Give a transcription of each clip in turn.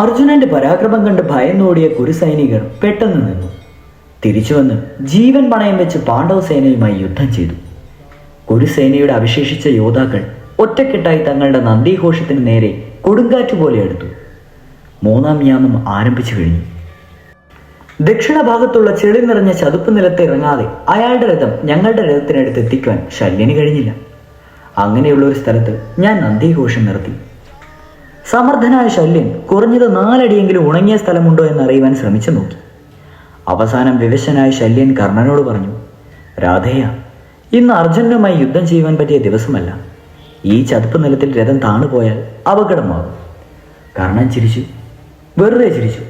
അർജുനന്റെ പരാക്രമം കണ്ട് ഭയന്നോടിയ കുരുസൈനികർ പെട്ടെന്ന് നിന്നു. തിരിച്ചു വന്ന് ജീവൻ പണയം വെച്ച് പാണ്ഡവ സേനയുമായി യുദ്ധം ചെയ്തു. കുരുസേനയുടെ അവശേഷിച്ച യോദ്ധാക്കൾ ഒറ്റക്കെട്ടായി തങ്ങളുടെ നന്ദിഘോഷത്തിന് നേരെ കൊടുങ്കാറ്റ് പോലെ എടുത്തു മൂന്നാം യാമം ആരംഭിച്ചു കഴിഞ്ഞു. ദക്ഷിണ ഭാഗത്തുള്ള ചെളി നിറഞ്ഞ ചതുപ്പ് നിലത്ത് ഇറങ്ങാതെ അയാളുടെ രഥം ഞങ്ങളുടെ രഥത്തിനടുത്ത് എത്തിക്കുവാൻ ശല്യന് കഴിഞ്ഞില്ല. അങ്ങനെയുള്ള ഒരു സ്ഥലത്ത് ഞാൻ നന്ദിഘോഷം നിർത്തി സമർത്ഥനായ ശല്യൻ കുറഞ്ഞത് നാലടിയെങ്കിലും ഉണങ്ങിയ സ്ഥലമുണ്ടോ എന്ന് അറിയുവാൻ ശ്രമിച്ചു നോക്കി. അവസാനം വിവശനായ ശല്യൻ കർണനോട് പറഞ്ഞു രാധേയ ഇന്ന് അർജുനുമായി യുദ്ധം ചെയ്യുവാൻ പറ്റിയ ദിവസമല്ല. ഈ ചതുപ്പ് നിലത്തിൽ രഥം താണുപോയാൽ അപകടമാകും. കർണൻ ചിരിച്ചു വെറുതെ ചിരിച്ചു.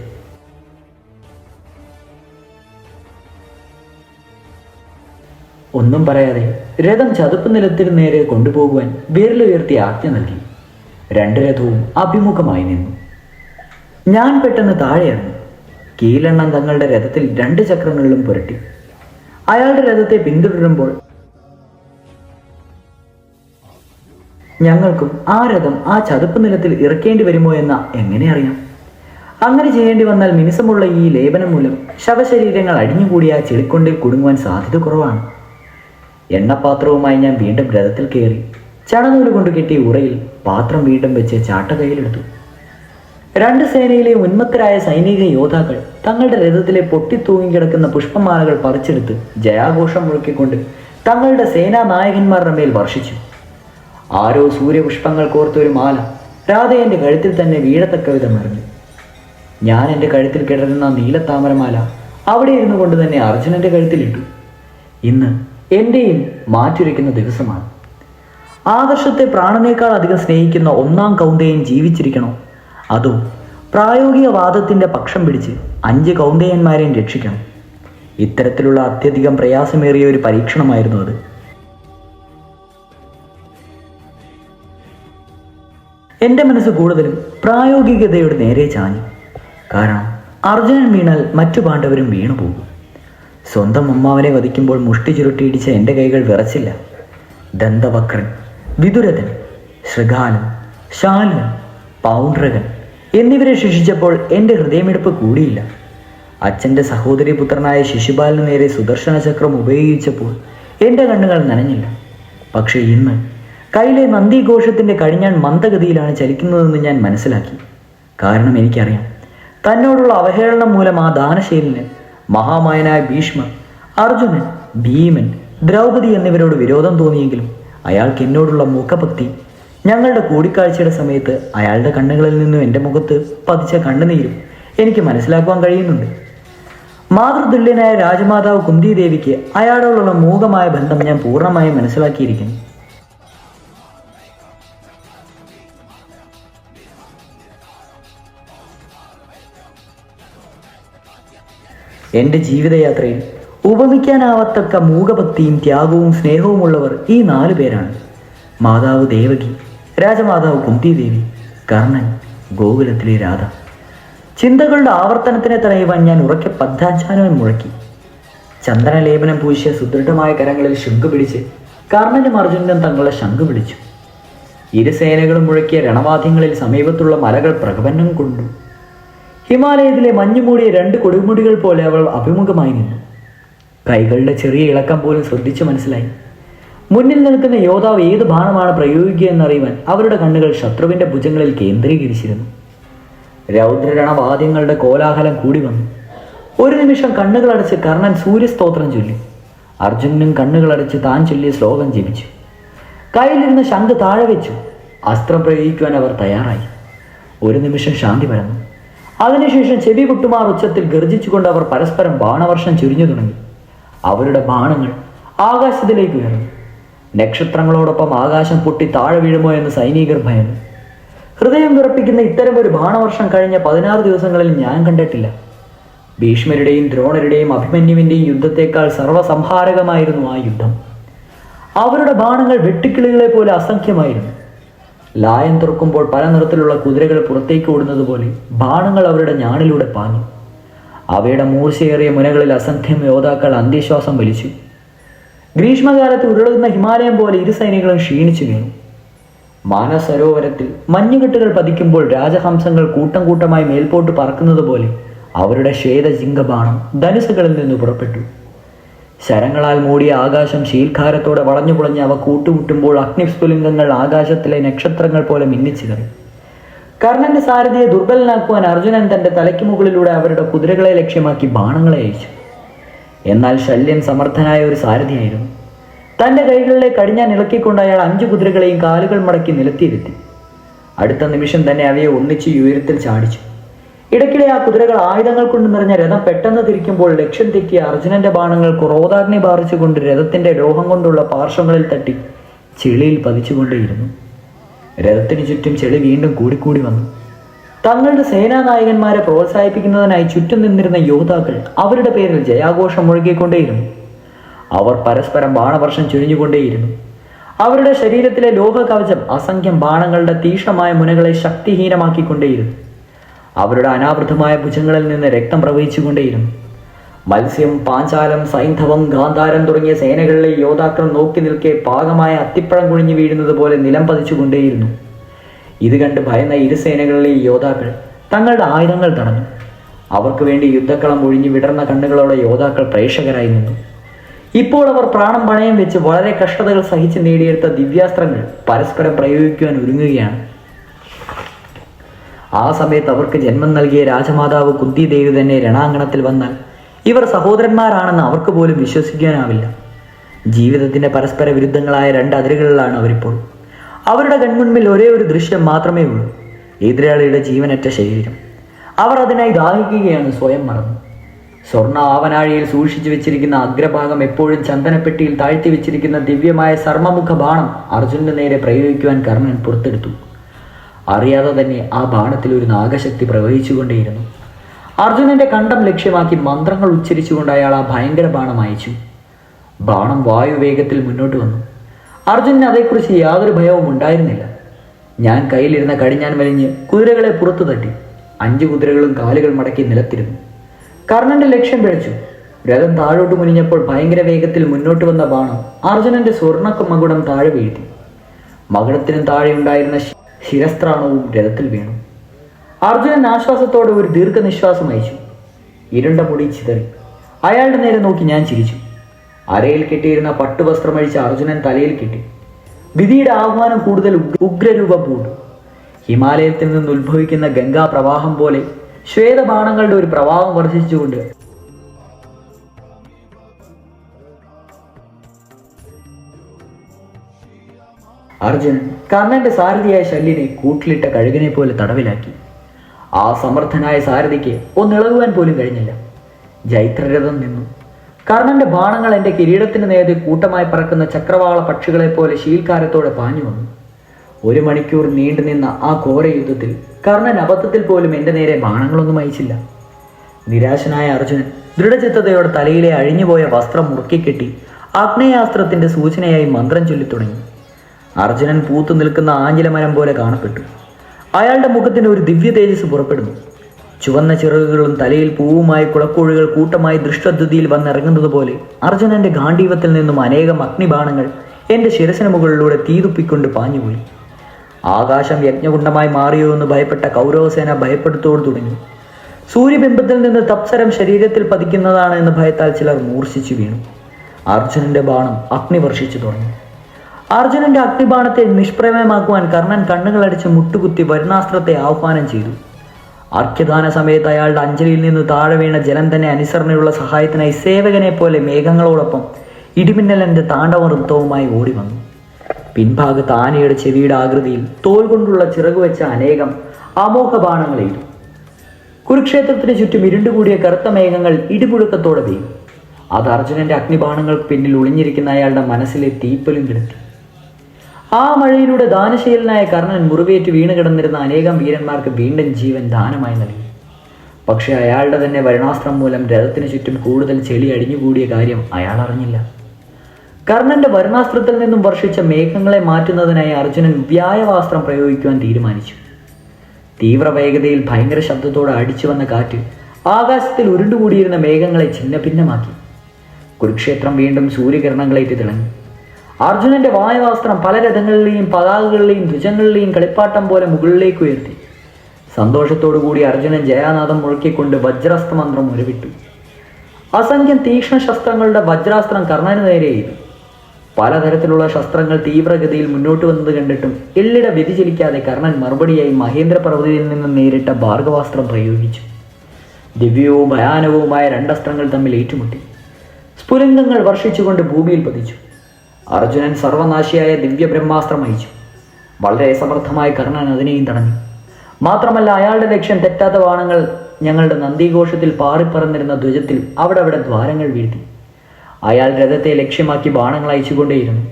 ഒന്നും പറയാതെ രഥം ചതുപ്പ് നിലത്തിന് നേരെ കൊണ്ടുപോകുവാൻ വിരലുയർത്തി ആജ്ഞ നൽകി. രണ്ട് രഥവും അഭിമുഖമായി നിന്നു. ഞാൻ പെട്ടെന്ന് താഴെയാണ് കീലെണ്ണം തങ്ങളുടെ രഥത്തിൽ രണ്ട് ചക്രങ്ങളിലും പുരട്ടി. അയാളുടെ രഥത്തെ പിന്തുടരുമ്പോൾ ഞങ്ങൾക്കും ആ രഥം ആ ചതുപ്പ് നിലത്തിൽ ഇറക്കേണ്ടി വരുമോ എന്ന എങ്ങനെ അറിയാം? അങ്ങനെ ചെയ്യേണ്ടി വന്നാൽ മിനുസമുള്ള ഈ ലേപനം മൂലം ശവശരീരങ്ങൾ അടിഞ്ഞുകൂടി ആ ചെളിക്കൊണ്ടിൽ കുടുങ്ങുവാൻ സാധ്യത കുറവാണ്. എണ്ണപാത്രവുമായി ഞാൻ വീണ്ടും രഥത്തിൽ കയറി. ചണനൂൽ കൊണ്ട് കെട്ടിയ ഉറയിൽ പാത്രം വീണ്ടും വെച്ച് ചാട്ട കയ്യിലെടുത്തു രണ്ട് സേനയിലെ ഉന്മത്തരായ സൈനിക യോദ്ധാക്കൾ തങ്ങളുടെ രഥത്തിലെ പൊട്ടിത്തൂങ്ങിക്കിടക്കുന്ന പുഷ്പമാലകൾ പറിച്ചെടുത്ത് ജയാഘോഷം മുഴക്കിക്കൊണ്ട് തങ്ങളുടെ സേനാ നായകന്മാരുടെ മേൽ വർഷിച്ചു. ആരോ സൂര്യപുഷ്പങ്ങൾ കോർത്തൊരു മാല രാധ എന്റെ കഴുത്തിൽ തന്നെ വീഴത്തക്ക വിധം മറിഞ്ഞു ഞാൻ എന്റെ കഴുത്തിൽ കിടരുന്ന നീലത്താമരമാല അവിടെ ഇരുന്നു കൊണ്ട് തന്നെ അർജുനന്റെ കഴുത്തിലിട്ടു. ഇന്ന് എന്റെയും മാറ്റുരയ്ക്കുന്ന ദിവസമാണ്. ആദർശത്തെ പ്രാണനേക്കാൾ അധികം സ്നേഹിക്കുന്ന ഒന്നാം കൗന്ദയൻ ജീവിച്ചിരിക്കണോ? അതോ പ്രായോഗിക വാദത്തിന്റെ പക്ഷം പിടിച്ച് അഞ്ച് കൗന്ദയന്മാരെയും രക്ഷിക്കണം? ഇത്തരത്തിലുള്ള അത്യധികം പ്രയാസമേറിയ ഒരു പരീക്ഷണമായിരുന്നു അത്. എന്റെ മനസ്സ് കൂടുതലും പ്രായോഗികതയോട് നേരെ ചാഞ്ഞു. കാരണം അർജുനൻ വീണാൽ മറ്റു പാണ്ഡവരും വീണു പോകും. സ്വന്തം അമ്മാവനെ വധിക്കുമ്പോൾ മുഷ്ടി ചുരുട്ടിയിടിച്ച എന്റെ കൈകൾ വിറച്ചില്ല. ദന്തവക്രൻ വിതുരഥൻ ശൃഗാലൻ ശാലൻ പൗണ്ട്രകൻ എന്നിവരെ ശിക്ഷിച്ചപ്പോൾ എന്റെ ഹൃദയമെടുപ്പ് കൂടിയില്ല. അച്ഛന്റെ സഹോദരി പുത്രനായ ശിശുപാലിന് നേരെ സുദർശന ചക്രം ഉപയോഗിച്ചപ്പോൾ എന്റെ കണ്ണുകൾ നനഞ്ഞില്ല. പക്ഷേ ഇന്ന് കയ്യിലെ നന്ദിഘോഷത്തിന്റെ കടിഞ്ഞാൻ മന്ദഗതിയിലാണ് ചലിക്കുന്നതെന്ന് ഞാൻ മനസ്സിലാക്കി. കാരണം എനിക്കറിയാം തന്നോടുള്ള അവഹേളനം മൂലം ആ ദാനശീലന് മഹാമായനായ ഭീഷ്മർ അർജുനൻ ഭീമൻ ദ്രൗപദി എന്നിവരോട് വിരോധം തോന്നിയെങ്കിലും അയാൾക്ക് എന്നോടുള്ള മുഖഭക്തി. ഞങ്ങളുടെ കൂടിക്കാഴ്ചയുടെ സമയത്ത് അയാളുടെ കണ്ണുകളിൽ നിന്നും എന്റെ മുഖത്ത് പതിച്ച കണ്ണുനീരും എനിക്ക് മനസ്സിലാക്കുവാൻ കഴിയുന്നുണ്ട്. മാതൃതുല്യനായ രാജമാതാവ് കുന്തി ദേവിക്ക് അയാളോടുള്ള മൂകമായ ബന്ധം ഞാൻ പൂർണമായി മനസ്സിലാക്കിയിരിക്കുന്നു. എന്റെ ജീവിതയാത്രയിൽ ഉപമിക്കാനാവത്തക്ക മൂകഭക്തിയും ത്യാഗവും സ്നേഹവുമുള്ളവർ ഈ നാലു പേരാണ്. മാതാവ് ദേവകി രാജമാതാവ് കുന്തിദേവി കർണൻ ഗോകുലത്തിലെ രാധ. ചിന്തകളുടെ ആവർത്തനത്തിനെ തടയുവാൻ ഞാൻ ഉറക്കെ പദ്ധാചാനവൻ മുഴക്കി. ചന്ദ്രലേപനം പൂശിയ സുദൃഢമായ കരങ്ങളിൽ ശുങ്ക് പിടിച്ച് കർണനും അർജുനനും തങ്ങളെ ശംഖ് പിടിച്ചു. ഇരുസേനകളും മുഴക്കിയ രണവാദ്യങ്ങളിൽ സമീപത്തുള്ള മലകൾ പ്രകപന്നം കൊണ്ടു. ഹിമാലയത്തിലെ മഞ്ഞുമൂടിയ രണ്ട് കൊടുമുടികൾ പോലെ അവൾ അഭിമുഖമായി നിന്നു. കൈകളുടെ ചെറിയ ഇളക്കം പോലും ശ്രദ്ധിച്ചു മനസ്സിലായി. മുന്നിൽ നിൽക്കുന്ന യോദ്ധാവ് ഏത് ബാണമാണ് പ്രയോഗിക്കുക എന്നറിയുവാൻ അവരുടെ കണ്ണുകൾ ശത്രുവിന്റെ ഭുജങ്ങളിൽ കേന്ദ്രീകരിച്ചിരുന്നു. രൗദ്രരണവാദ്യങ്ങളുടെ കോലാഹലം കൂടി വന്നു. ഒരു നിമിഷം കണ്ണുകളടച്ച് കർണൻ സൂര്യസ്തോത്രം ചൊല്ലി. അർജുനനും കണ്ണുകളടച്ച് താൻ ചൊല്ലിയ ശ്ലോകം ജപിച്ചു. കയ്യിലിരുന്ന് ശംഖ് താഴെ വെച്ചു. അസ്ത്രം പ്രയോഗിക്കുവാൻ അവർ തയ്യാറായി. ഒരു നിമിഷം ശാന്തി പരന്നു. അതിനുശേഷം ചെവി കുട്ടുമാർ ഉച്ചത്തിൽ ഗർജിച്ചുകൊണ്ട് അവർ പരസ്പരം ബാണവർഷം ചുരിഞ്ഞു തുടങ്ങി. അവരുടെ ബാണങ്ങൾ ആകാശത്തിലേക്ക് ഉയർന്നു നക്ഷത്രങ്ങളോടൊപ്പം ആകാശം പൊട്ടി താഴെ വീഴുമോ എന്ന് സൈനികർ ഭയന്നു. ഹൃദയം വിറപ്പിക്കുന്ന ഇത്തരം ഒരു ബാണവർഷം കഴിഞ്ഞ പതിനാറ് ദിവസങ്ങളിൽ ഞാൻ കണ്ടിട്ടില്ല. ഭീഷ്മരുടെയും ദ്രോണരുടെയും അഭിമന്യുവിന്റെയും യുദ്ധത്തെക്കാൾ സർവസംഹാരകമായിരുന്നു ആ യുദ്ധം. അവരുടെ ബാണങ്ങൾ വെട്ടിക്കിളികളെ പോലെ അസംഖ്യമായിരുന്നു. ലായം തുറക്കുമ്പോൾ പല നിറത്തിലുള്ള കുതിരകൾ പുറത്തേക്ക് ഓടുന്നത് പോലെ ബാണങ്ങൾ അവരുടെ ഞാണിലൂടെ പാഞ്ഞു. അവയുടെ മൂർച്ചയേറിയ മുനകളിൽ അസംഖ്യം യോദ്ധാക്കൾ അന്ത്യശ്വാസം വലിച്ചു. ഗ്രീഷ്മകാലത്ത് ഉരുളുന്ന ഹിമാലയം പോലെ ഇരു സൈനികളും ക്ഷീണിച്ചു വീണു. മാനസരോവരത്തിൽ മഞ്ഞുകെട്ടുകൾ പതിക്കുമ്പോൾ രാജഹംസങ്ങൾ കൂട്ടം കൂട്ടമായി മേൽപോട്ട് പറക്കുന്നത് പോലെ അവരുടെ ശ്വേതജിംഗബാണം ധനുസുകളിൽ നിന്ന് പുറപ്പെട്ടു. ശരങ്ങളാൽ മൂടിയ ആകാശം ശീൽഖാരത്തോടെ വളഞ്ഞു പുളഞ്ഞ് അവ കൂട്ടുമുട്ടുമ്പോൾ അഗ്നിസ്ഫുലിംഗങ്ങൾ ആകാശത്തിലെ നക്ഷത്രങ്ങൾ പോലെ മിന്നിച്ചിതറി. കർണന്റെ സാരഥിയെ ദുർബലനാക്കുവാൻ അർജുനൻ തന്റെ തലയ്ക്ക് മുകളിലൂടെ അവരുടെ കുതിരകളെ ലക്ഷ്യമാക്കി ബാണങ്ങളെ അയച്ചു. എന്നാൽ ശല്യൻ സമർത്ഥനായ ഒരു സാരഥിയായിരുന്നു. തന്റെ കൈകളിലെ കടിഞ്ഞാൻ ഇളക്കിക്കൊണ്ട് അയാൾ അഞ്ചു കുതിരകളെയും കാലുകൾ മടക്കി നിലത്തിയിരുത്തി. അടുത്ത നിമിഷം തന്നെ അവയെ ഒന്നിച്ച് ഉയരത്തിൽ ചാടിച്ചു. ഇടയ്ക്കിടെ ആ കുതിരകൾ ആയുധങ്ങൾ കൊണ്ട് നിറഞ്ഞ രഥം പെട്ടെന്ന് തിരിക്കുമ്പോൾ ലക്ഷ്യം തെറ്റിയ അർജുനന്റെ ബാണങ്ങൾ ക്രോധാഗ്നി ബാറിച്ചുകൊണ്ട് രഥത്തിന്റെ ലോഹം കൊണ്ടുള്ള പാർശ്വങ്ങളിൽ തട്ടി ചെളിയിൽ പതിച്ചുകൊണ്ടേയിരുന്നു. രഥത്തിന് ചുറ്റും ചെളി വീണ്ടും കൂടിക്കൂടി വന്നു. തങ്ങളുടെ സേനാനായകന്മാരെ പ്രോത്സാഹിപ്പിക്കുന്നതിനായി ചുറ്റും നിന്നിരുന്ന യോദ്ധാക്കൾ അവരുടെ പേരിൽ ജയാഘോഷം മുഴകിക്കൊണ്ടേയിരുന്നു അവർ പരസ്പരം ബാണവർഷം ചുഴിഞ്ഞുകൊണ്ടേയിരുന്നു. അവരുടെ ശരീരത്തിലെ ലോഹകവചം അസംഖ്യം ബാണങ്ങളുടെ തീക്ഷ്ണമായ മുനകളെ ശക്തിഹീനമാക്കിക്കൊണ്ടേയിരുന്നു. അവരുടെ അനാവൃതമായ ഭുജങ്ങളിൽ നിന്ന് രക്തം പ്രവഹിച്ചുകൊണ്ടേയിരുന്നു. മത്സ്യം പാഞ്ചാലം സൈന്ധവം ഗാന്ധാരം തുടങ്ങിയ സേനകളിലെ യോദ്ധാക്കൾ നോക്കി നിൽക്കെ പാകമായ അത്തിപ്പഴം കുഴിഞ്ഞു വീഴുന്നത് പോലെ നിലം പതിച്ചുകൊണ്ടേയിരുന്നു. ഇത് കണ്ട് ഭയന്ന ഇരു സേനകളിലെ യോദ്ധാക്കൾ തങ്ങളുടെ ആയുധങ്ങൾ തടഞ്ഞു. അവർക്ക് വേണ്ടി യുദ്ധക്കളം ഒഴിഞ്ഞു വിടർന്ന കണ്ണുകളോടെ യോദ്ധാക്കൾ പ്രേക്ഷകരായി നിന്നു. ഇപ്പോൾ അവർ പ്രാണം പണയം വെച്ച് വളരെ കഷ്ടതകൾ സഹിച്ച് നേടിയെടുത്ത ദിവ്യാസ്ത്രങ്ങൾ പരസ്പരം പ്രയോഗിക്കുവാൻ ഒരുങ്ങുകയാണ്. ആ സമയത്ത് അവർക്ക് ജന്മം നൽകിയ രാജമാതാവ് കുന്തി ദേവി തന്നെ രണാങ്കണത്തിൽ വന്നാൽ ഇവർ സഹോദരന്മാരാണെന്ന് അവർക്ക് പോലും വിശ്വസിക്കാനാവില്ല. ജീവിതത്തിന്റെ പരസ്പര വിരുദ്ധങ്ങളായ രണ്ട് അതിരുകളിലാണ് അവരിപ്പോൾ. അവരുടെ കൺമുൻപിൽ ഒരേ ഒരു ദൃശ്യം മാത്രമേ ഉള്ളൂ എതിരാളിയുടെ ജീവനറ്റ ശരീരം. അവർ അതിനായി ദാഹിക്കുകയാണ് സ്വയം മറന്നു. സ്വർണ ആവനാഴിയിൽ സൂക്ഷിച്ചു വെച്ചിരിക്കുന്ന അഗ്രഭാഗം എപ്പോഴും ചന്ദനപ്പെട്ടിയിൽ താഴ്ത്തി വെച്ചിരിക്കുന്ന ദിവ്യമായ സർമ്മമുഖ ബാണം അർജുനന്റെ നേരെ പ്രയോഗിക്കുവാൻ കർണൻ പുറത്തെടുത്തു. അറിയാതെ തന്നെ ആ ബാണത്തിൽ ഒരു നാഗശക്തി പ്രവഹിച്ചുകൊണ്ടേയിരുന്നു. അർജുനന്റെ കണ്ടം ലക്ഷ്യമാക്കി മന്ത്രങ്ങൾ ഉച്ചരിച്ചുകൊണ്ട് അയാൾ ആ ഭയങ്കര ബാണം അയച്ചു. ബാണം വായുവേഗത്തിൽ മുന്നോട്ട് വന്നു. അർജുനന് അതേക്കുറിച്ച് യാതൊരു ഭയവും ഉണ്ടായിരുന്നില്ല. ഞാൻ കയ്യിലിരുന്ന കടിഞ്ഞാൻ വലിഞ്ഞ് കുതിരകളെ പുറത്തു തട്ടി. അഞ്ചു കുതിരകളും കാലുകൾ മടക്കി നിലത്തിരുന്നു. കർണന്റെ ലക്ഷ്യം പിഴച്ചു. രഥം താഴോട്ട് മുനിഞ്ഞപ്പോൾ ഭയങ്കര വേഗത്തിൽ മുന്നോട്ട് വന്ന ബാണം അർജുനന്റെ സ്വർണക്ക മകുടം താഴെ വീഴ്ത്തി. മകുടത്തിനും താഴെ ഉണ്ടായിരുന്ന ശി- ശിരസ്ത്രാണവും രഥത്തിൽ വീണു. അർജുനൻ ആശ്വാസത്തോടെ ഒരു ദീർഘനിശ്വാസം അയച്ചു. ഇരുണ്ട മുടി ചിതറി. അയാളുടെ നേരെ നോക്കി ഞാൻ ചിരിച്ചു. അരയിൽ കെട്ടിയിരുന്ന പട്ടുവസ്ത്രം പട്ടുവസ്ത്രമഴിച്ച് അർജുനൻ തലയിൽ കെട്ടി. വിധിയുടെ ആഹ്വാനം കൂടുതൽ ഉഗ്- ഉഗ്രരൂപം പൂണ്ടു. ഹിമാലയത്തിൽ നിന്ന് ഉത്ഭവിക്കുന്ന ഗംഗാ പ്രവാഹം പോലെ ശ്വേതബാണങ്ങളുടെ ഒരു പ്രവാഹം വർദ്ധിച്ചുകൊണ്ട് അർജുനൻ കർണന്റെ സാരഥിയായ ശല്യനെ കൂട്ടിലിട്ട കഴുകനെ പോലെ തടവിലാക്കി. ആ സമർത്ഥനായ സാരഥിക്ക് ഒന്നിളകുവാൻ പോലും കഴിഞ്ഞില്ല. ജൈത്രരഥം നിന്നു. കർണന്റെ ബാണങ്ങൾ എന്റെ കിരീടത്തിന് നേരെ കൂട്ടമായി പറക്കുന്ന ചക്രവാള പക്ഷികളെ പോലെ ശീൽക്കാരത്തോടെ പാഞ്ഞു വന്നു. ഒരു മണിക്കൂർ നീണ്ടു നിന്ന ആ ഘോര യുദ്ധത്തിൽ കർണൻ അബദ്ധത്തിൽ പോലും എന്റെ നേരെ ബാണങ്ങളൊന്നും അയച്ചില്ല. നിരാശനായ അർജുനൻ ദൃഢചിത്തതയോടെ തലയിലെ അഴിഞ്ഞുപോയ വസ്ത്രം മുറുക്കിക്കെട്ടി ആഗ്നേയാസ്ത്രത്തിന്റെ സൂചനയായി മന്ത്രം ചൊല്ലി തുടങ്ങി അർജുനൻ പൂത്തു നിൽക്കുന്ന ആഞ്ഞിലമരം പോലെ കാണപ്പെട്ടു. അയാളുടെ മുഖത്തിന് ഒരു ദിവ്യ തേജസ് പുറപ്പെടുന്നു. ചുവന്ന ചിറകുകളും തലയിൽ പൂവുമായി കുളക്കോഴുകൾ കൂട്ടമായി ദൃഷ്ടദ്വതിയിൽ വന്നിറങ്ങുന്നത് പോലെ അർജുനന്റെ ഗാന്ധീവത്തിൽ നിന്നും അനേകം അഗ്നിബാണങ്ങൾ എന്റെ ശിരസിന് മുകളിലൂടെ തീതുപ്പിക്കൊണ്ട് പാഞ്ഞുപോയി. ആകാശം യജ്ഞകുണ്ഡമായി മാറിയോ എന്ന് ഭയപ്പെട്ട കൗരവസേന ഭയപ്പെടുത്തോട് തുടങ്ങി. സൂര്യബിംബത്തിൽ നിന്ന് തപ്സരം ശരീരത്തിൽ പതിക്കുന്നതാണ് എന്ന് ഭയത്താൽ ചിലർ മൂർച്ഛിച്ചു വീണു. അർജുനന്റെ ബാണം അഗ്നി വർഷിച്ചു തുടങ്ങി. അർജുനന്റെ അഗ്നിബാണത്തെ നിഷ്പ്രമേയമാക്കുവാൻ കർണൻ കണ്ണുകളടിച്ച് മുട്ടുകുത്തി വരുണാസ്ത്രത്തെ ആഹ്വാനം ചെയ്തു. അർഘ്യദാന സമയത്ത് അയാളുടെ അഞ്ജലിയിൽ നിന്ന് താഴെ വീണ ജലം തന്നെ അനുസരണയുള്ള സഹായത്തിനായി സേവകനെ പോലെ മേഘങ്ങളോടൊപ്പം ഇടിമിന്നലന്റെ താണ്ഡവ നൃത്തവുമായി ഓടി വന്നു പിൻഭാഗത്ത് ആനയുടെ ചെവിയുടെ ആകൃതിയിൽ തോൽ കൊണ്ടുള്ള ചിറകു വെച്ച അനേകം അമോഘ ബാണങ്ങളെയ്തു കുരുക്ഷേത്രത്തിന് ചുറ്റും ഇരുണ്ടുകൂടിയ കറുത്ത മേഘങ്ങൾ ഇടിപുഴുക്കത്തോടെ പെയ്യും അത് അർജുനന്റെ അഗ്നിബാണങ്ങൾക്ക് പിന്നിൽ ഒളിഞ്ഞിരിക്കുന്ന അയാളുടെ മനസ്സിലെ തീപ്പലും കിടത്തി. ആ മഴയിലൂടെ ദാനശീലനായ കർണൻ മുറിവേറ്റ് വീണ് കിടന്നിരുന്ന അനേകം വീരന്മാർക്ക് വീണ്ടും ജീവൻ ദാനമായി നൽകി. പക്ഷെ അയാളുടെ തന്നെ വരണാസ്ത്രം മൂലം രഥത്തിന് ചുറ്റും കൂടുതൽ ചെളി അടിഞ്ഞുകൂടിയ കാര്യം അയാൾ അറിഞ്ഞില്ല. കർണന്റെ വരണാസ്ത്രത്തിൽ നിന്നും വർഷിച്ച മേഘങ്ങളെ മാറ്റുന്നതിനായി അർജുനൻ വ്യായവാസ്ത്രം പ്രയോഗിക്കുവാൻ തീരുമാനിച്ചു. തീവ്ര വേഗതയിൽ ഭയങ്കര ശബ്ദത്തോടെ അടിച്ചു വന്ന കാറ്റ് ആകാശത്തിൽ ഉരുണ്ടുകൂടിയിരുന്ന മേഘങ്ങളെ ഛിന്നഭിന്നമാക്കി. കുരുക്ഷേത്രം വീണ്ടും സൂര്യകിരണങ്ങളേറ്റ് തിളങ്ങി. അർജുനന്റെ വായുവാസ്ത്രം പല രഥങ്ങളിലെയും പതാകകളിലെയും ധ്വജങ്ങളിലെയും കളിപ്പാട്ടം പോലെ മുകളിലേക്ക് ഉയർത്തി. സന്തോഷത്തോടു കൂടി അർജുനൻ ജയാനാഥം മുഴക്കിക്കൊണ്ട് വജ്രാസ്ത്രമന്ത്രം ഉരുവിട്ടു. അസംഖ്യം തീക്ഷ്ണ ശസ്ത്രങ്ങളുടെ വജ്രാസ്ത്രം കർണന് നേരെ ചെയ്തു പലതരത്തിലുള്ള ശസ്ത്രങ്ങൾ തീവ്രഗതിയിൽ മുന്നോട്ട് വന്നത് കണ്ടിട്ടും എള്ളിട വ്യതിചലിക്കാതെ കർണൻ മറുപടിയായി മഹേന്ദ്ര പർവതിയിൽ നിന്ന് നേരിട്ട ഭാർഗവാസ്ത്രം പ്രയോഗിച്ചു. ദിവ്യവും ഭയാനകവുമായ രണ്ടസ്ത്രങ്ങൾ തമ്മിൽ ഏറ്റുമുട്ടി. സ്ഫുലിംഗങ്ങൾ വർഷിച്ചുകൊണ്ട് ഭൂമിയിൽ പതിച്ചു. അർജുനൻ സർവനാശിയായ ദിവ്യബ്രഹ്മാസ്ത്രം അയച്ചു വളരെ സമർത്ഥമായ കർണൻ അതിനെയും തടഞ്ഞു. മാത്രമല്ല അയാളുടെ ലക്ഷ്യം തെറ്റാത്ത വാണങ്ങൾ ഞങ്ങളുടെ നന്ദിഘോഷത്തിൽ പാറിപ്പറന്നിരുന്ന ധ്വജത്തിൽ അവിടെ അവിടെ ദ്വാരങ്ങൾ വീഴ്ത്തി. അയാൾ രഥത്തെ ലക്ഷ്യമാക്കി ബാണങ്ങൾ അയച്ചുകൊണ്ടേയിരുന്നു.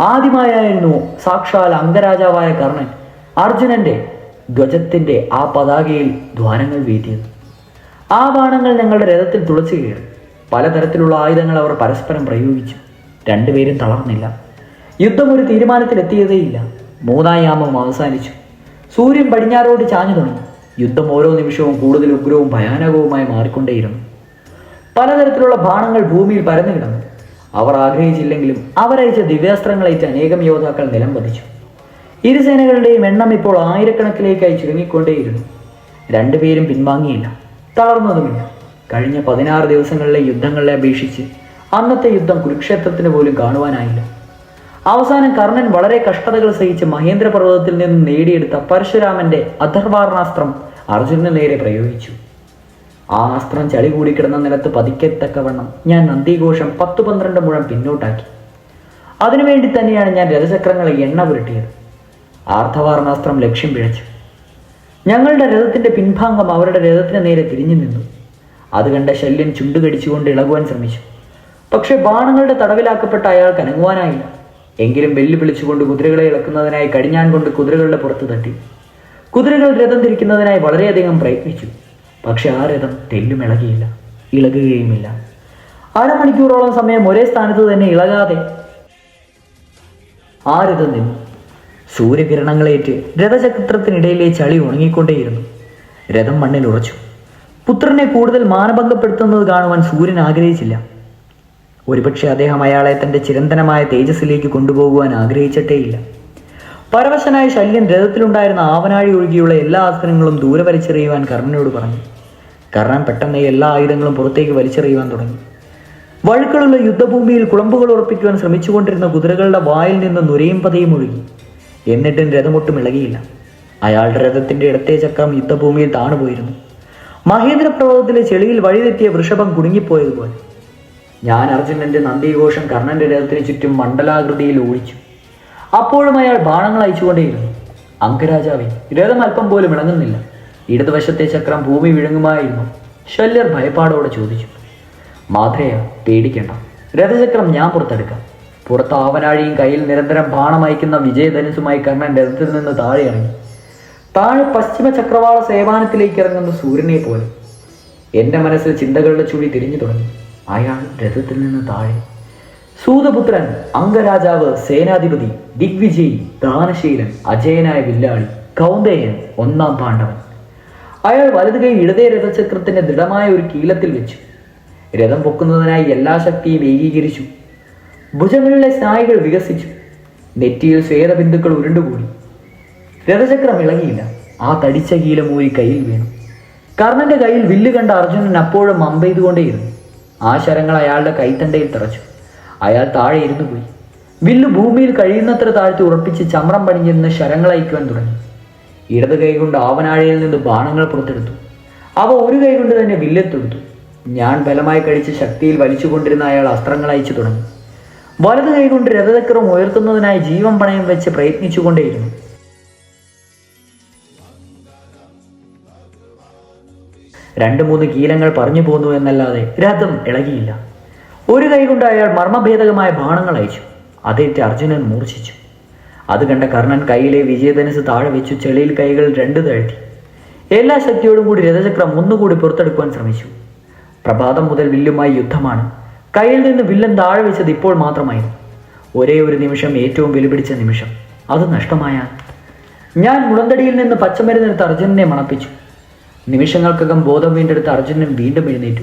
ആദ്യമായായിരുന്നു സാക്ഷാൽ അംഗരാജാവായ കർണൻ അർജുനന്റെ ധ്വജത്തിന്റെ ആ പതാകയിൽ ദ്വാരങ്ങൾ വീഴ്ത്തിയത്. ആ ബാണങ്ങൾ ഞങ്ങളുടെ രഥത്തിൽ തുളച്ചു കയറി. പലതരത്തിലുള്ള ആയുധങ്ങൾ അവർ പരസ്പരം പ്രയോഗിച്ചു. രണ്ടുപേരും തളർന്നില്ല. യുദ്ധം ഒരു തീരുമാനത്തിലെത്തിയതേയില്ല. മൂന്നായാമം അവസാനിച്ചു. സൂര്യൻ പടിഞ്ഞാറോട് ചാഞ്ഞു തുടങ്ങി. യുദ്ധം ഓരോ നിമിഷവും കൂടുതൽ ഉഗ്രവും ഭയാനകവുമായി മാറിക്കൊണ്ടേയിരുന്നു. പലതരത്തിലുള്ള ബാണങ്ങൾ ഭൂമിയിൽ പരന്നു കിടന്നു. അവർ ആഗ്രഹിച്ചില്ലെങ്കിലും അവരയച്ച ദിവ്യാസ്ത്രങ്ങളേറ്റ് അനേകം യോദ്ധാക്കൾ നിലം പതിച്ചു. ഇരുസേനകളുടെയും എണ്ണം ഇപ്പോൾ ആയിരക്കണക്കിലേക്കായി ചുരുങ്ങിക്കൊണ്ടേയിരുന്നു. രണ്ടുപേരും പിൻവാങ്ങിയില്ല. തളർന്നതുമില്ല. കഴിഞ്ഞ പതിനാറ് ദിവസങ്ങളിലെ യുദ്ധങ്ങളെ അപേക്ഷിച്ച് അന്നത്തെ യുദ്ധം കുരുക്ഷേത്രത്തിന് പോലും കാണുവാനായില്ല. അവസാനം കർണൻ വളരെ കഷ്ടതകൾ സഹിച്ച് മഹേന്ദ്ര പർവതത്തിൽ നിന്ന് നേടിയെടുത്ത പരശുരാമന്റെ അധർവാർണാസ്ത്രം അർജുനന് നേരെ പ്രയോഗിച്ചു. ആ അസ്ത്രം ചളി കൂടി കിടന്ന നിലത്ത് പതിക്കത്തക്കവണ്ണം ഞാൻ നന്ദിഘോഷം പത്തു പന്ത്രണ്ട് മുഴം പിന്നോട്ടാക്കി. അതിനുവേണ്ടി തന്നെയാണ് ഞാൻ രഥചക്രങ്ങളെ എണ്ണ പുരട്ടിയത്. ആർദ്ധവാർണാസ്ത്രം ലക്ഷ്യം പിഴച്ചു. ഞങ്ങളുടെ രഥത്തിന്റെ പിൻഭാഗം അവരുടെ രഥത്തിന് നേരെ തിരിഞ്ഞു നിന്നു. അത് കണ്ട ശല്യം ചുണ്ടുകടിച്ചുകൊണ്ട് ഇളകുവാൻ ശ്രമിച്ചു. പക്ഷെ ബാണങ്ങളുടെ തടവിലാക്കപ്പെട്ട അയാൾക്ക് അനങ്ങുവാനായില്ല എങ്കിലും വെല്ലുവിളിച്ചുകൊണ്ട് കുതിരകളെ ഇളക്കുന്നതിനായി കടിഞ്ഞാൻ കൊണ്ട് കുതിരകളുടെ പുറത്ത് തട്ടി. കുതിരകൾ രഥം തിരിക്കുന്നതിനായി വളരെയധികം പ്രയത്നിച്ചു. പക്ഷെ ആ രഥം തെല്ലും ഇളകിയില്ല. ഇളകുകയുമില്ല. അരമണിക്കൂറോളം സമയം ഒരേ സ്ഥാനത്ത് തന്നെ ഇളകാതെ ആ രഥം നിന്നു. സൂര്യകിരണങ്ങളേറ്റ് രഥചക്രത്തിനിടയിലെ ചളി ഉണങ്ങിക്കൊണ്ടേയിരുന്നു. രഥം മണ്ണിൽ ഉറച്ചു. പുത്രനെ കൂടുതൽ മാനഭംഗപ്പെടുത്തുന്നത് കാണുവാൻ സൂര്യൻ ആഗ്രഹിച്ചില്ല. ഒരുപക്ഷെ അദ്ദേഹം അയാളെ തന്റെ ചിരന്തനമായ തേജസ്സിലേക്ക് കൊണ്ടുപോകുവാൻ ആഗ്രഹിച്ചിട്ടേയില്ല. പരവശനായ ശല്യൻ രഥത്തിലുണ്ടായിരുന്ന ആവനാഴി ഒഴുകിയുള്ള എല്ലാ അസ്ത്രങ്ങളും ദൂരെ വലിച്ചെറിയുവാൻ കർണനോട് പറഞ്ഞു. കർണൻ പെട്ടെന്ന് എല്ലാ ആയുധങ്ങളും പുറത്തേക്ക് വലിച്ചെറിയുവാൻ തുടങ്ങി. വഴുക്കളുള്ള യുദ്ധഭൂമിയിൽ കുളമ്പുകൾ ഉറപ്പിക്കുവാൻ ശ്രമിച്ചുകൊണ്ടിരുന്ന കുതിരകളുടെ വായിൽ നിന്ന് നുരയും പതയും ഒഴുകി. എന്നിട്ടും രഥമൊട്ടും ഇളകിയില്ല. അയാളുടെ രഥത്തിന്റെ ഇടത്തെ ചക്രം യുദ്ധഭൂമിയിൽ താണുപോയിരുന്നു. മഹേന്ദ്രപ്രവതത്തിലെ ചെളിയിൽ വഴിതെറ്റിയ വൃഷഭം കുടുങ്ങിപ്പോയതുപോലെ. ഞാൻ അർജുനന്റെ നന്ദിഘോഷം കർണന്റെ രഥത്തിന് ചുറ്റും മണ്ഡലാകൃതിയിൽ ഓടിച്ചു അപ്പോഴും അയാൾ ബാണങ്ങൾ അയച്ചുകൊണ്ടേയിരുന്നു. അങ്കരാജാവെ രഥം അല്പം പോലും ഇണങ്ങുന്നില്ല. ഇടതുവശത്തെ ചക്രം ഭൂമി വിഴുങ്ങുമായിരുന്നു. ശല്യർ ഭയപ്പാടോടെ ചോദിച്ചു. മാധേയ പേടിക്കണ്ട. രഥചക്രം ഞാൻ പുറത്തെടുക്കാം. പുറത്ത് ആവനാഴിയും കയ്യിൽ നിരന്തരം ബാണമയക്കുന്ന വിജയധനുസുമായി കർണൻ രഥത്തിൽ നിന്ന് താഴെ ഇറങ്ങി. താഴെ പശ്ചിമ ചക്രവാള സേവാനത്തിലേക്ക് ഇറങ്ങുന്ന സൂര്യനെ പോലെ. എന്റെ മനസ്സിൽ ചിന്തകളുടെ ചുഴി തിരിഞ്ഞു തുടങ്ങി. അയാൾ രഥത്തിൽ നിന്ന് താഴെ. സൂതപുത്രൻ അംഗരാജാവ് സേനാധിപതി ദിഗ്വിജയി ദാനശീലൻ അജയനായ വില്ലാളി കൗന്ദേയൻ ഒന്നാം പാണ്ഡവൻ. അയാൾ വലതു കൈ ഇടതേ രഥചക്രത്തിന്റെ ദൃഢമായ ഒരു കീലത്തിൽ വെച്ചു. രഥം പൊക്കുന്നതിനായി എല്ലാ ശക്തിയും ഏകീകരിച്ചു. ഭുജങ്ങളിലെ സ്നായുകൾ വികസിച്ചു. നെറ്റിയിൽ സ്വേദബിന്ദുക്കൾ ഉരുണ്ടുകൂടി. രഥചക്രം ഇളകിയില്ല. ആ തടിച്ച കീലം ഊരി കയ്യിൽ വീണു. കർണന്റെ കയ്യിൽ വില്ല് കണ്ട അർജുനൻ അപ്പോഴും അമ്പെയ്തുകൊണ്ടേയിരുന്നു. ആ ശരങ്ങൾ അയാളുടെ കൈത്തണ്ടയിൽ തറച്ചു. അയാൾ താഴെ ഇരുന്നു പോയി. വില്ല് ഭൂമിയിൽ കഴിയുന്നത്ര താഴ്ത്തി ഉറപ്പിച്ച് ചമ്രം പണിഞ്ഞിരുന്ന് ശരങ്ങൾ അയക്കുവാൻ തുടങ്ങി. ഇടത് കൈകൊണ്ട് ആവനാഴയിൽ നിന്ന് ബാണങ്ങൾ പുറത്തെടുത്തു. അവ ഒരു കൈ കൊണ്ട് തന്നെ വില്ലെത്തെടുത്തു. ഞാൻ ബലമായി കഴിച്ച് ശക്തിയിൽ വലിച്ചുകൊണ്ടിരുന്ന അയാൾ അസ്ത്രങ്ങൾ അയച്ചു തുടങ്ങി. വലത് കൈകൊണ്ട് രഥചക്രം ഉയർത്തുന്നതിനായി ജീവൻ പണയം വെച്ച് പ്രയത്നിച്ചുകൊണ്ടേയിരുന്നു. രണ്ട് മൂന്ന് കീലങ്ങൾ പറഞ്ഞു പോന്നു എന്നല്ലാതെ രഥം ഇളകിയില്ല. ഒരു കൈ കൊണ്ട് അയാൾ മർമ്മഭേദകമായ ബാണങ്ങൾ അയച്ചു. അതേറ്റ് അർജുനൻ മൂർച്ഛിച്ചു. അത് കണ്ട കർണൻ കയ്യിലെ വിജയധനസ് താഴെ വെച്ചു ചെളിയിൽ കൈകൾ രണ്ട് താഴ്ത്തി. എല്ലാ ശക്തിയോടും കൂടി രഥചക്രം ഒന്നുകൂടി പുറത്തെടുക്കുവാൻ ശ്രമിച്ചു. പ്രഭാതം മുതൽ വില്ലുമായി യുദ്ധമാണ്. കയ്യിൽ നിന്ന് വില്ലൻ താഴെ വെച്ചത് ഇപ്പോൾ മാത്രമായിരുന്നു. ഒരേ ഒരു നിമിഷം ഏറ്റവും വിലപിടിച്ച നിമിഷം. അത് നഷ്ടമായ ഞാൻ മുളന്തടിയിൽ നിന്ന് പച്ചമരുന്നെടുത്ത് അർജുനനെ മണപ്പിച്ചു. നിമിഷങ്ങൾക്കകം ബോധം വീണ്ടെടുത്ത അർജുനൻ വീണ്ടും എഴുന്നേറ്റു.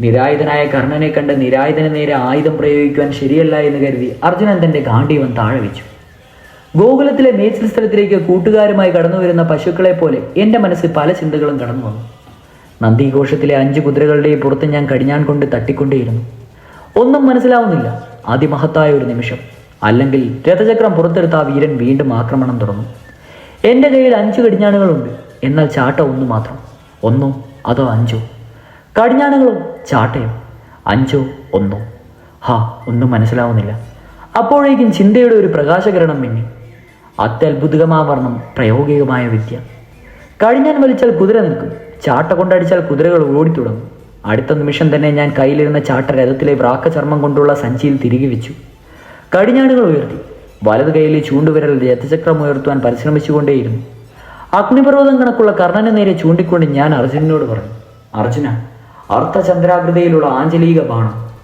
നിരായുധനായ കർണനെ കണ്ട് നിരായുധന് നേരെ ആയുധം പ്രയോഗിക്കുവാൻ ശരിയല്ല എന്ന് കരുതി അർജുനൻ തന്റെ ഗാന്ഡീവൻ താഴെ വെച്ചു. ഗോകുലത്തിലെ മേച്ചിൽ സ്ഥലത്തിലേക്ക് കൂട്ടുകാരുമായി കടന്നു വരുന്ന പശുക്കളെ പോലെ എന്റെ മനസ്സിൽ പല ചിന്തകളും കടന്നു വന്നു. നന്ദിഘോഷത്തിലെ അഞ്ച് കുതിരകളുടെയും പുറത്ത് ഞാൻ കടിഞ്ഞാൻ കൊണ്ട് തട്ടിക്കൊണ്ടേയിരുന്നു. ഒന്നും മനസ്സിലാവുന്നില്ല. അതിമഹത്തായ ഒരു നിമിഷം. അല്ലെങ്കിൽ രഥചക്രം പുറത്തെടുത്ത ആ വീരൻ വീണ്ടും ആക്രമണം തുടർന്നു. എന്റെ കയ്യിൽ അഞ്ച് കടിഞ്ഞാണുകളുണ്ട്. എന്നാൽ ചാട്ട ഒന്ന് മാത്രം. ഒന്നോ അതോ അഞ്ചോ? കടിഞ്ഞാണുകളോ ചാട്ടയോ. അഞ്ചോ ഒന്നോ? ഹാ ഒന്നും മനസ്സിലാവുന്നില്ല. അപ്പോഴേക്കും ചിന്തയുടെ ഒരു പ്രകാശകിരണം മിന്നി. അത്യത്ഭുതകമാവർണം പ്രയോഗികമായ വിദ്യ. കഴിഞ്ഞാൻ വലിച്ചാൽ കുതിര നിൽക്കും. ചാട്ട കൊണ്ടടിച്ചാൽ കുതിരകൾ ഓടിത്തുടങ്ങും. അടുത്ത നിമിഷം തന്നെ ഞാൻ കയ്യിലിരുന്ന ചാട്ട രഥത്തിലെ വ്രാക്ക ചർമ്മം കൊണ്ടുള്ള സഞ്ചിയിൽ തിരികെ വെച്ചു. കടിഞ്ഞാണുകൾ ഉയർത്തി. വലത് കൈയിലെ ചൂണ്ടുവിരൽ രഥചക്രം ഉയർത്തുവാൻ പരിശ്രമിച്ചുകൊണ്ടേയിരുന്നു. അഗ്നിപർവതം കണക്കുള്ള കർണനെ നേരെ ചൂണ്ടിക്കൊണ്ട് ഞാൻ അർജുനനോട് പറഞ്ഞു അർജുന അർത്ഥചന്ദ്രാകൃതിയിലുള്ള ആഞ്ജലീക ബാണം.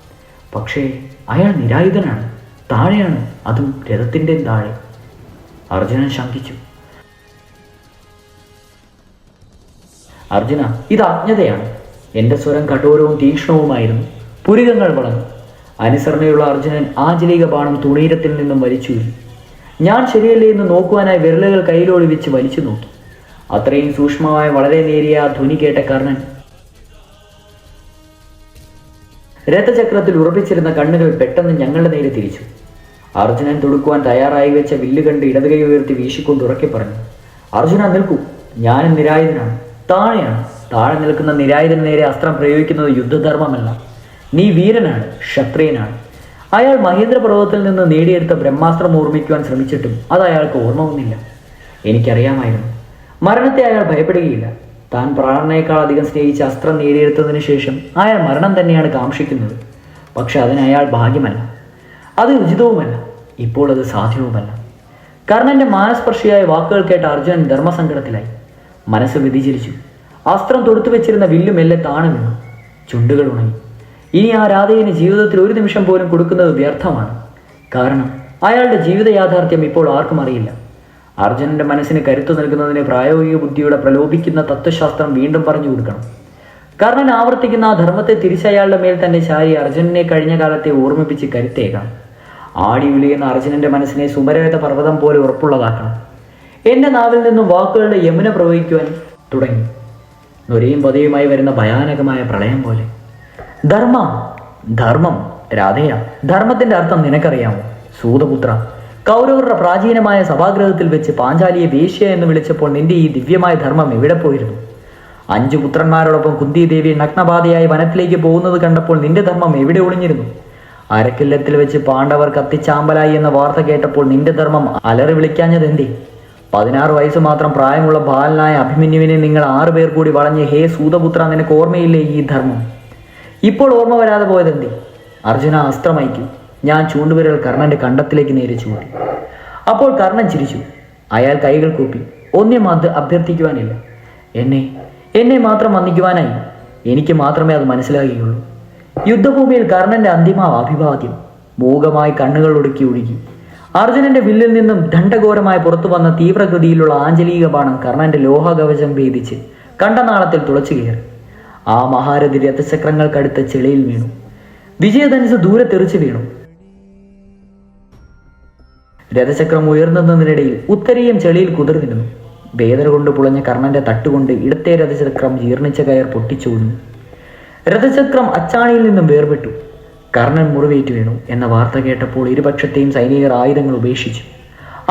പക്ഷേ അയാൾ നിരായുധനാണ് താഴെയാണ് അതും രഥത്തിന്റെ താഴെ. അർജുനൻ ശങ്കിച്ചു. അർജുന ഇത് അജ്ഞതയാണ്. എന്റെ സ്വരം കഠോരവും തീക്ഷ്ണവുമായിരുന്നു. പുരികങ്ങൾ വളർന്നു. അനുസരണയുള്ള അർജുനൻ ആഞ്ജലിക ബാണം തുണീരത്തിൽ നിന്നും വലിച്ചു ഞാൻ ശരിയല്ലേ എന്ന് നോക്കുവാനായി വിരലുകൾ കയ്യിലോടി വെച്ച് വലിച്ചു നോക്കി. അത്രയും സൂക്ഷ്മമായ വളരെ നേരിയ ധ്വനി കേട്ട കർണൻ രഥചക്രത്തിൽ ഉറപ്പിച്ചിരുന്ന കണ്ണുകൾ പെട്ടെന്ന് ഞങ്ങളുടെ നേരെ തിരിച്ചു. അർജുനൻ തുടുക്കുവാൻ തയ്യാറായി വെച്ച വില്ല് കണ്ട് ഇടത് കൈ ഉയർത്തി വീശിക്കൊണ്ട് ഉറക്കെ പറഞ്ഞു അർജുന നിൽക്കൂ. ഞാനും നിരായുധനാണ്. താഴെയാണ്. താഴെ നിൽക്കുന്ന നിരായുധന് നേരെ അസ്ത്രം പ്രയോഗിക്കുന്നത് യുദ്ധധർമ്മമല്ല. നീ വീരനാണ് ക്ഷത്രിയനാണ്. അയാൾ മഹേന്ദ്ര മഹേന്ദ്രപർവതത്തിൽ നിന്ന് നേടിയെടുത്ത ബ്രഹ്മാസ്ത്രം ഓർമ്മിക്കുവാൻ ശ്രമിച്ചിട്ടും അത് അയാൾക്ക് ഓർമ്മ വന്നില്ല. എനിക്കറിയാമായിരുന്നു. മരണത്തെ അയാൾ ഭയപ്പെടുകയില്ല. താൻ പ്രാണനേക്കാൾ അധികം സ്നേഹിച്ച് അസ്ത്രം നേടിയെടുത്തതിന് ശേഷം അയാൾ മരണം തന്നെയാണ് കാക്ഷിക്കുന്നത്. പക്ഷെ അതിന് അയാൾ ഭാഗ്യമല്ല. അത് ഉചിതവുമല്ല. ഇപ്പോൾ അത് സാധ്യവുമല്ല. കർണന്റെ മാനസ്പർശിയായ വാക്കുകൾ കേട്ട അർജുനൻ ധർമ്മസങ്കടത്തിലായി. മനസ്സ് വ്യതിചരിച്ചു അസ്ത്രം തൊടുത്തു വെച്ചിരുന്ന വില്ലു മെല്ലെ താണു വീണു ചുണ്ടുകൾ ഉണങ്ങി. ഇനി ആ രാധയിന് ജീവിതത്തിൽ ഒരു നിമിഷം പോലും കൊടുക്കുന്നത് വ്യർത്ഥമാണ്. കാരണം അയാളുടെ ജീവിത യാഥാർത്ഥ്യം ഇപ്പോൾ ആർക്കും അറിയില്ല. അർജുനന്റെ മനസ്സിന് കരുത്തു നൽകുന്നതിന് പ്രായോഗിക ബുദ്ധിയുടെ പ്രലോഭിക്കുന്ന തത്വശാസ്ത്രം വീണ്ടും പറഞ്ഞു കൊടുക്കണം. കർണൻ ആവർത്തിക്കുന്ന ആ ധർമ്മത്തെ തിരിച്ചയാളുടെ മേൽ തന്റെ ശാരി അർജുനനെ കഴിഞ്ഞ കാലത്തെ ഓർമ്മിപ്പിച്ച് കരുത്തേക്കണം ആടി ഉലിയുന്ന അർജുനന്റെ മനസ്സിനെ സുമരേത പർവതം പോലെ ഉറപ്പുള്ളതാക്കണം. എന്റെ നാവിൽ നിന്നും വാക്കുകളുടെ യമുന പ്രവഹിക്കുവാൻ തുടങ്ങി. നൊരയും പതയുമായി വരുന്ന ഭയാനകമായ പ്രളയം പോലെ. ധർമ്മ ധർമ്മം രാധേയ ധർമ്മത്തിന്റെ അർത്ഥം നിനക്കറിയാമോ? സൂതപുത്ര കൗരവരുടെ പ്രാചീനമായ സഭാഗ്രഹത്തിൽ വെച്ച് പാഞ്ചാലിയെ വേശ്യ എന്ന് വിളിച്ചപ്പോൾ നിന്റെ ഈ ദിവ്യമായ ധർമ്മം എവിടെ പോയിരുന്നു? അഞ്ചു പുത്രന്മാരോടൊപ്പം കുന്തി ദേവി നഗ്നബാധയായി വനത്തിലേക്ക് പോകുന്നത് കണ്ടപ്പോൾ നിന്റെ ധർമ്മം എവിടെ ഒളിഞ്ഞിരുന്നു? അരക്കില്ലത്തിൽ വെച്ച് പാണ്ഡവർ കത്തിച്ചാമ്പലായി എന്ന വാർത്ത കേട്ടപ്പോൾ നിന്റെ ധർമ്മം അലറി വിളിക്കാഞ്ഞത് എന്തേ? പതിനാറ് വയസ്സ് മാത്രം പ്രായമുള്ള ബാലനായ അഭിമന്യുവിനെ നിങ്ങൾ ആറു പേർ കൂടി വളഞ്ഞ് ഹേ സൂതപുത്ര നിനക്ക് ഓർമ്മയില്ലേ ഈ ധർമ്മം? ഇപ്പോൾ ഓർമ്മ വരാതെ പോയതെന്തേ? അർജുന അസ്ത്രമയക്കും. ഞാൻ ചൂണ്ടുവിരൽ കർണന്റെ കണ്ടത്തിലേക്ക് നേരെ ചൂണ്ടി അപ്പോൾ കർണൻ ചിരിച്ചു. അയാൾ കൈകൾ കൂപ്പി. ഒന്നും അത് അഭ്യർത്ഥിക്കുവാനില്ല. എന്നെ എന്നെ മാത്രം വന്ദിക്കുവാനായി. എനിക്ക് മാത്രമേ അത് മനസ്സിലാകുകയുള്ളൂ. യുദ്ധഭൂമിയിൽ കർണന്റെ അന്തിമ അഭിവാദ്യം. മൂകമായി കണ്ണുകൾ ഒടുക്കി ഒഴുകി. അർജുനന്റെ വില്ലിൽ നിന്നും ദണ്ഡഘോരമായി പുറത്തു വന്ന തീവ്രഗതിയിലുള്ള ആഞ്ജലീക ബാണം കർണന്റെ ലോഹകവചം ഭേദിച്ച് കണ്ടനാളത്തിൽ തുളച്ചു കയറി. ആ മഹാരഥി രഥചക്രങ്ങൾക്കടുത്ത ചെളിയിൽ വീണു. വിജയധനുസ് ദൂരെ തെറിച്ചു വീണു. രഥചക്രം ഉയർന്നതിനിടയിൽ ഉത്തരയും ചെളിയിൽ കുതിർന്നിരുന്നു. വേദന കൊണ്ട് പുളഞ്ഞ കർണന്റെ തട്ടുകൊണ്ട് ഇടത്തെ രഥചക്രം ജീർണിച്ച കയർ പൊട്ടിച്ചോടുന്നു രഥചക്രം അച്ചാണിയിൽ നിന്നും വേർപെട്ടു. കർണൻ മുറിവേറ്റു വീണു എന്ന വാർത്ത കേട്ടപ്പോൾ ഇരുപക്ഷത്തെയും സൈനികർ ആയുധങ്ങൾ ഉപേക്ഷിച്ചു.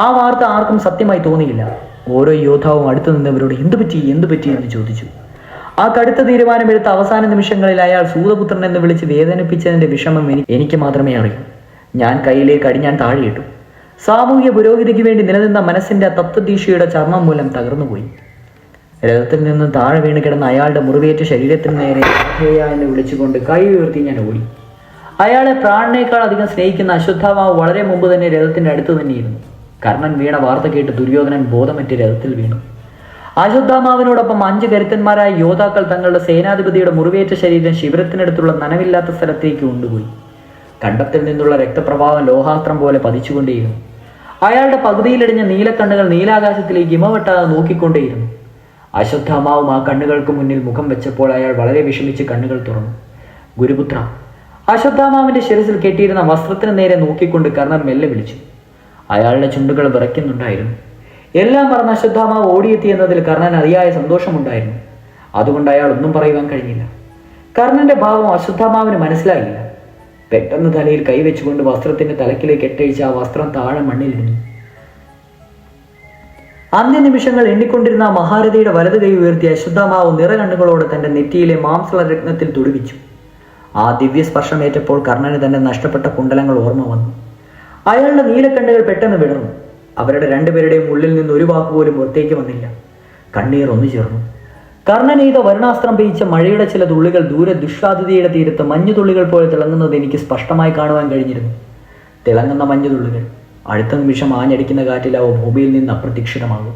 ആ വാർത്ത ആർക്കും സത്യമായി തോന്നിയില്ല. ഓരോ യോദ്ധാവും അടുത്തു നിന്നവരോട് എന്തു പറ്റി? എന്തു പറ്റി? എന്ന് ചോദിച്ചു. ആ കടുത്ത തീരുമാനമെടുത്ത അവസാന നിമിഷങ്ങളിൽ അയാൾ സൂതപുത്രൻ എന്ന് വിളിച്ച് വേദനിപ്പിച്ചതിന്റെ വിഷമം എനിക്ക് മാത്രമേ അറിയൂ. ഞാൻ കയ്യിലേക്ക് അടിഞ്ഞാൻ താഴെയിട്ടു. സാമൂഹ്യ പുരോഗതിക്ക് വേണ്ടി നിലനിന്ന മനസ്സിന്റെ തത്വദീക്ഷയുടെ ചർമ്മം മൂലം തകർന്നുപോയി. രഥത്തിൽ നിന്ന് താഴെ വീണ് കിടന്ന അയാളുടെ മുറിവേറ്റ ശരീരത്തിന് നേരെ എന്ന് വിളിച്ചുകൊണ്ട് കൈ ഉയർത്തി ഞാൻ ഓടി. അയാളെ പ്രാണനേക്കാൾ അധികം സ്നേഹിക്കുന്ന അശ്വത്ഥാവ് വളരെ മുമ്പ് തന്നെ രഥത്തിന്റെ അടുത്ത് തന്നെയിരുന്നു. കർണൻ വീണ വാർത്ത കേട്ട് ദുര്യോധനൻ ബോധമറ്റ് രഥത്തിൽ വീണു. അശ്വത്ഥാമാവിനോടൊപ്പം അഞ്ച് കരുത്തന്മാരായ യോദ്ധാക്കൾ തങ്ങളുടെ സേനാധിപതിയുടെ മുറിവേറ്റ ശരീരം ശിബിരത്തിനടുത്തുള്ള നനവില്ലാത്ത സ്ഥലത്തേക്ക് കൊണ്ടുപോയി. കണ്ടത്തിൽ നിന്നുള്ള രക്തപ്രവാഹം ലോഹാസ്ത്രം പോലെ പതിച്ചുകൊണ്ടേയിരുന്നു. അയാളുടെ പകുതിയിലടിഞ്ഞ നീലക്കണ്ണുകൾ നീലാകാശത്തിലേക്ക് ഇമവെട്ടാതെ നോക്കിക്കൊണ്ടേയിരുന്നു. അശ്വത്ഥാമാവും ആ കണ്ണുകൾക്ക് മുന്നിൽ മുഖം വെച്ചപ്പോൾ അയാൾ വളരെ വിഷമിച്ച് കണ്ണുകൾ തുറന്നു. ഗുരുപുത്ര അശ്വത്ഥാമാവിന്റെ ശിരസിൽ കെട്ടിയിരുന്ന വസ്ത്രത്തിന് നേരെ നോക്കിക്കൊണ്ട് കർണൻ മെല്ലെ വിളിച്ചു. അയാളുടെ ചുണ്ടുകൾ വിറയ്ക്കുന്നുണ്ടായിരുന്നു. എല്ലാം പറഞ്ഞ അശ്വത്ഥാമാവ് ഓടിയെത്തി എന്നതിൽ കർണൻ അതിയായ സന്തോഷമുണ്ടായിരുന്നു. അതുകൊണ്ട് അയാൾ ഒന്നും പറയുവാൻ കഴിഞ്ഞില്ല. കർണന്റെ ഭാവം അശ്വത്ഥാമാവിന് മനസ്സിലായില്ല. പെട്ടെന്ന് തലയിൽ കൈവച്ചുകൊണ്ട് വസ്ത്രത്തിന്റെ തലക്കിലേക്ക് എട്ടഴിച്ച് ആ വസ്ത്രം താഴെ മണ്ണിലിടുന്നു അന്ത്യനിമിഷങ്ങൾ എണ്ണിക്കൊണ്ടിരുന്ന മഹാരഥയുടെ വലത് കൈ ഉയർത്തിയ അശുദ്ധമാവ് നിറകണ്ണുകളോട് തന്റെ നെറ്റിയിലെ മാംസള രത്നത്തിൽ തുടിവിച്ചു. ആ ദിവ്യ സ്പർശമേറ്റപ്പോൾ കർണന് തന്റെ നഷ്ടപ്പെട്ട കുണ്ടലങ്ങൾ ഓർമ്മ വന്നു. അയാളുടെ നീലക്കണ്ണുകൾ പെട്ടെന്ന് വിടർന്നു. അവരുടെ രണ്ടുപേരുടെയും ഉള്ളിൽ നിന്ന് ഒരു വാക്കുപോലും പുറത്തേക്ക് വന്നില്ല. കണ്ണീർ ഒന്നു ചേർന്നു. കർണൻ ചെയ്ത വരുണാസ്ത്രം പെയ്ച്ച മഴയുടെ ചില തുള്ളികൾ ദൂരെ ദുഷ്വാതിഥിയുടെ തീരത്ത് മഞ്ഞുതുള്ളികൾ പോലെ തിളങ്ങുന്നത് എനിക്ക് സ്പഷ്ടമായി കാണുവാൻ കഴിഞ്ഞിരുന്നു. തിളങ്ങുന്ന മഞ്ഞുതുള്ളികൾ. അടുത്ത നിമിഷം ആഞ്ഞടിക്കുന്ന കാറ്റിലാവോ ഭൂമിയിൽ നിന്ന് അപ്രതീക്ഷിതമാകും.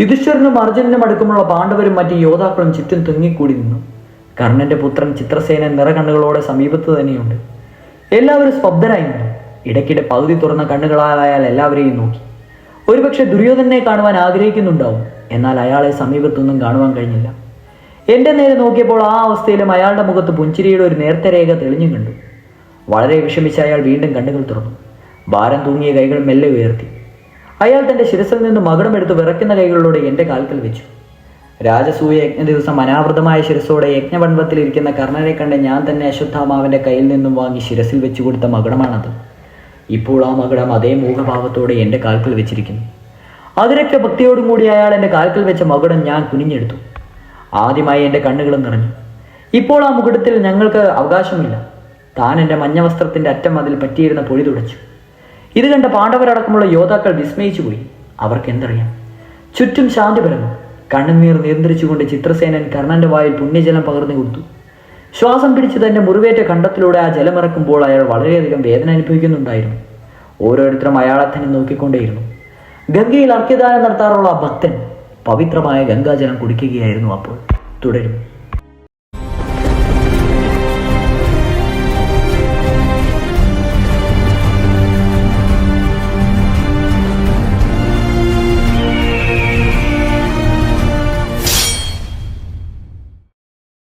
യുധിഷ്ഠിരനും അർജുനനും അടുക്കുമുള്ള പാണ്ഡവരും മറ്റ് യോദ്ധാക്കളും ചുറ്റും തിങ്ങിക്കൂടി നിന്നു. കർണന്റെ പുത്രൻ ചിത്രസേനൻ നിറകണ്ണുകളോടെ സമീപത്ത് തന്നെയുണ്ട്. എല്ലാവരും സ്തബ്ധരായി ഇടയ്ക്കിടെ പകുതി തുറന്ന കണ്ണുകളായാൽ എല്ലാവരെയും നോക്കി. ഒരുപക്ഷെ ദുര്യോധനെ കാണുവാൻ ആഗ്രഹിക്കുന്നുണ്ടാവും. എന്നാൽ അയാളെ സമീപത്തൊന്നും കാണുവാൻ കഴിഞ്ഞില്ല. എന്റെ നേരെ നോക്കിയപ്പോൾ ആ അവസ്ഥയിലും അയാളുടെ മുഖത്ത് പുഞ്ചിരിയുടെ ഒരു നേർത്ത രേഖ തെളിഞ്ഞു കണ്ടു. വളരെ വിഷമിച്ച അയാൾ വീണ്ടും കണ്ണുകൾ തുറന്നു. ഭാരം തൂങ്ങിയ കൈകൾ മെല്ലെ ഉയർത്തി. അയാൾ തന്റെ ശിരസിൽ നിന്ന് മകുടം എടുത്ത് വിറയ്ക്കുന്ന കൈകളിലൂടെ എന്റെ കാൽക്കൽ വെച്ചു. രാജസൂയ യജ്ഞ ദിവസം അനാവൃതമായ ശിരസോടെ യജ്ഞമണ്ഡപത്തിലിരിക്കുന്ന കർണനെ കണ്ട് ഞാൻ തന്നെ അശ്വത്ഥാമാവിന്റെ കയ്യിൽ നിന്നും വാങ്ങി ശിരസിൽ വെച്ചു കൊടുത്ത മകുടമാണത്. ഇപ്പോൾ ആ മകളം അതേ മൂകഭാവത്തോടെ എന്റെ കാൽക്കൽ വെച്ചിരിക്കുന്നു. അതിരക്ത ഭക്തിയോടും കൂടി അയാൾ എന്റെ കാൽക്കൽ വെച്ച മകുടം ഞാൻ കുനിഞ്ഞെടുത്തു. ആദ്യമായി എന്റെ കണ്ണുകളും നിറഞ്ഞു. ഇപ്പോൾ ആ മുകുടത്തിൽ ഞങ്ങൾക്ക് അവകാശമില്ല. താൻ എന്റെ മഞ്ഞ വസ്ത്രത്തിന്റെ അറ്റം അതിൽ പറ്റിയിരുന്ന പൊഴി തുടച്ചു. ഇത് കണ്ട പാണ്ഡവരടക്കമുള്ള യോദ്ധാക്കൾ വിസ്മയിച്ചു പോയി. അവർക്ക് എന്തറിയാം? ചുറ്റും ശാന്തി പരന്നു കണ്ണുനീർ നിയന്ത്രിച്ചുകൊണ്ട് ചിത്രസേനൻ കർണന്റെ വായിൽ പുണ്യജലം പകർന്നു കൊടുത്തു. ശ്വാസം പിടിച്ച് തന്റെ മുറിവേറ്റ കണ്ടത്തിലൂടെ ആ ജലമിറക്കുമ്പോൾ അയാൾ വളരെയധികം വേദന അനുഭവിക്കുന്നുണ്ടായിരുന്നു. ഓരോരുത്തരും അയാളെ തന്നെ നോക്കിക്കൊണ്ടേയിരുന്നു. ഗംഗയിൽ അർഘ്യദാനം നടത്താറുള്ള ഭക്തൻ പവിത്രമായ ഗംഗാജലം കുടിക്കുകയായിരുന്നു അപ്പോൾ. തുടരും.